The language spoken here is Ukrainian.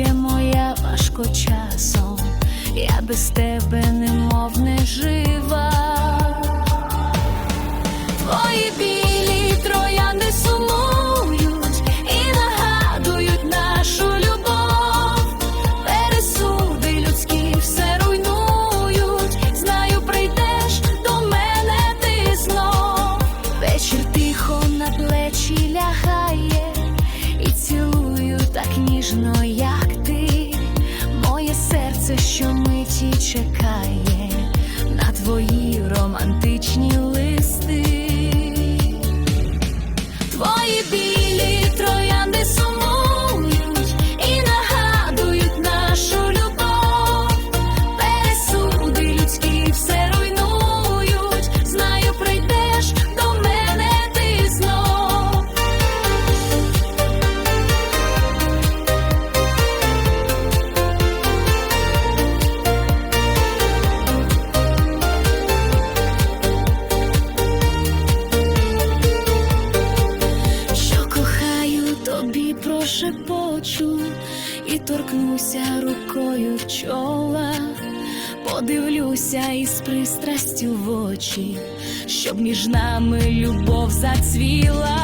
Ще моя важко часом, я без тебе немов не жив. що миті чекає. шепочу і торкнуся рукою в чола, подивлюся із пристрастю в очі, щоб між нами любов зацвіла.